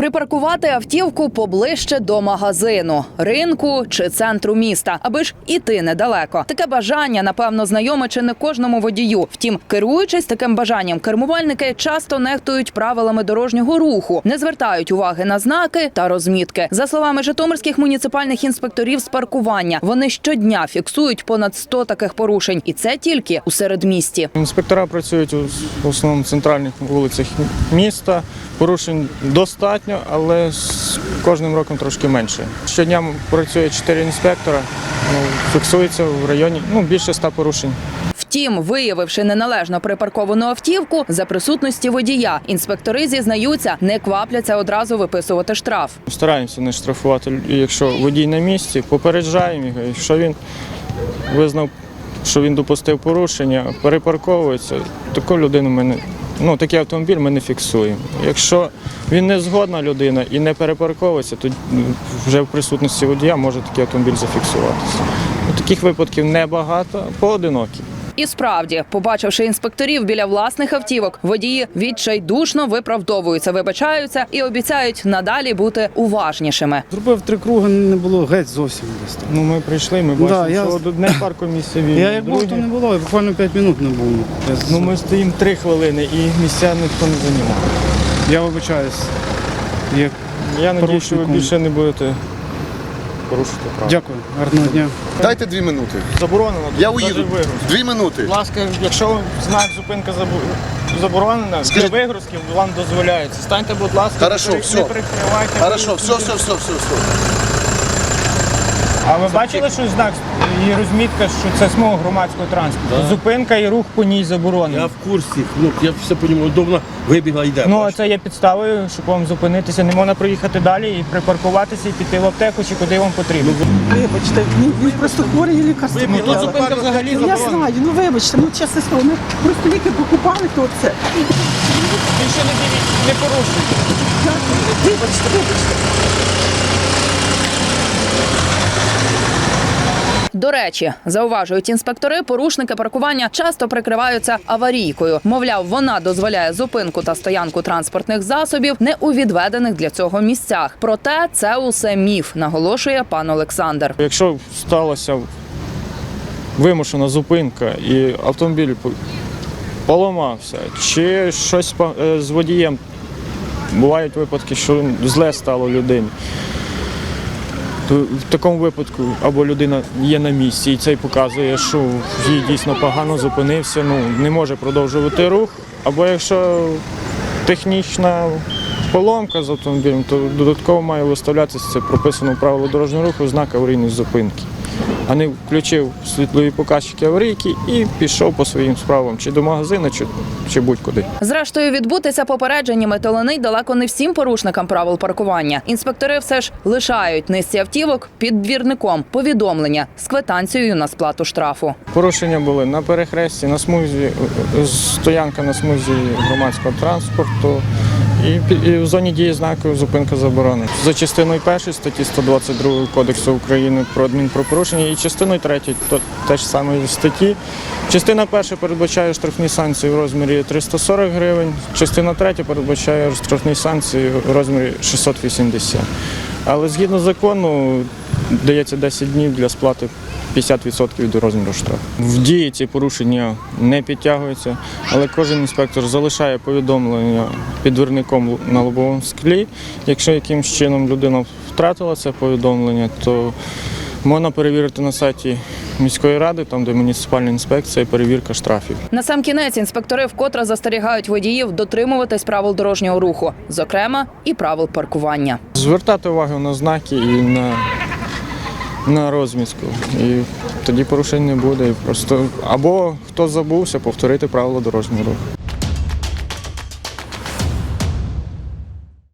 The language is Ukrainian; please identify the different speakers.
Speaker 1: Припаркувати автівку поближче до магазину, ринку чи центру міста, аби ж іти недалеко. Таке бажання, напевно, знайоме чи не кожному водію. Втім, керуючись таким бажанням, кермувальники часто нехтують правилами дорожнього руху, не звертають уваги на знаки та розмітки. За словами житомирських муніципальних інспекторів з паркування, вони щодня фіксують понад 100 таких порушень, і це тільки у середмісті.
Speaker 2: Інспектора працюють у основному центральних вулицях міста. Порушень достатньо, але з кожним роком трошки менше. Щодня працює 4 інспектора, ну, фіксується в районі ну, більше 100 порушень.
Speaker 1: Втім, виявивши неналежно припарковану автівку за присутності водія, інспектори зізнаються, не квапляться одразу виписувати штраф.
Speaker 2: Стараємося не штрафувати, якщо водій на місці, попереджаємо його. Якщо він визнав, що він допустив порушення, перепарковується, таку людину ми не, ну, такий автомобіль ми не фіксуємо. Якщо він не згодна людина і не перепарковується, то вже в присутності водія може такий автомобіль зафіксуватися. Ну, Таких випадків небагато, поодинокі.
Speaker 1: І справді, побачивши інспекторів біля власних автівок, водії відчайдушно виправдовуються, вибачаються і обіцяють надалі бути уважнішими.
Speaker 3: Зробив три круги, не було геть зовсім десь. там.
Speaker 2: Ну, ми прийшли, ми
Speaker 3: Да,
Speaker 2: бачимо,
Speaker 3: я-
Speaker 2: що одне парку місце вільне.
Speaker 3: Я як був, то
Speaker 2: друге-
Speaker 3: не було, буквально 5 минут не було. Я, з-
Speaker 2: Ну ми стоїмо три хвилини і місця ніхто не займає.
Speaker 3: я вибачаюсь. Як...
Speaker 2: Я надію, що ви
Speaker 3: Порушником.
Speaker 2: більше не будете порушувати право.
Speaker 3: Дякую, гарного дня.
Speaker 4: Дайте дві минути.
Speaker 2: Заборонено.
Speaker 4: Я
Speaker 2: навіть
Speaker 4: уїду.
Speaker 2: вигруз.
Speaker 4: Дві минути.
Speaker 2: Будь ласка, якщо знак зупинка заборонена, для
Speaker 4: Скажіть-
Speaker 2: вигрузків вам дозволяється. Станьте, будь ласка,
Speaker 4: Хорошо,
Speaker 2: не при-
Speaker 4: все.
Speaker 2: не прикривайте.
Speaker 4: Хорошо, все, все, все, все, все.
Speaker 2: А ви бачили, що знак і розмітка, що це смуга громадського транспорту? Зупинка і рух по ній заборонений.
Speaker 5: Я в курсі, ну я все розумію, удобно вибігла йде.
Speaker 2: Ну, а це є підставою, щоб вам зупинитися. Не можна проїхати далі і припаркуватися і піти в аптеку чи куди вам потрібно.
Speaker 6: Вибачте, він, він просто хворий і лікарство.
Speaker 2: Ну, тут зупинка взагалі
Speaker 6: Ну, я знаю, ну вибачте, ну чесне слово, ми просто ліки покупали, то це.
Speaker 2: Більше не дивіться, не порушуйте.
Speaker 6: Вибачте, вибачте.
Speaker 1: До речі, зауважують інспектори, порушники паркування часто прикриваються аварійкою. Мовляв, вона дозволяє зупинку та стоянку транспортних засобів не у відведених для цього місцях. Проте це усе міф, наголошує пан Олександр.
Speaker 2: Якщо сталася вимушена зупинка і автомобіль поламався, чи щось е, з водієм, бувають випадки, що зле стало людині. То в такому випадку або людина є на місці і це показує, що їй дійсно погано зупинився, ну не може продовжувати рух. Або якщо технічна поломка з автомобілем, то додатково має виставлятися це прописано правило дорожнього руху знак аварійної зупинки. А не включив світлові показчики аварійки і пішов по своїм справам, чи до магазину, чи, чи будь-куди.
Speaker 1: Зрештою, відбутися попередженнями таланить далеко не всім порушникам правил паркування. Інспектори все ж лишають низці автівок під двірником повідомлення з квитанцією на сплату штрафу.
Speaker 2: Порушення були на перехресті, на смузі, е, стоянка на смузі громадського транспорту і, і в зоні дії знаку зупинка заборонена. За частиною першої статті 122 Кодексу України про адмінпропорушення і частиною третьої то теж саме статті. Частина перша передбачає штрафні санкції в розмірі 340 гривень, частина третя передбачає штрафні санкції в розмірі 680. Але згідно закону дається 10 днів для сплати 50% від розміру штрафу. В дії ці порушення не підтягуються, але кожен інспектор залишає повідомлення під двірником на лобовому склі. Якщо якимось чином людина втратила це повідомлення, то можна перевірити на сайті міської ради, там де муніципальна інспекція, і перевірка штрафів.
Speaker 1: На сам кінець інспектори вкотре застерігають водіїв дотримуватись правил дорожнього руху, зокрема і правил паркування.
Speaker 2: Звертати увагу на знаки і на, на розміску. І тоді порушень не буде. І просто або хто забувся, повторити правила дорожнього руху.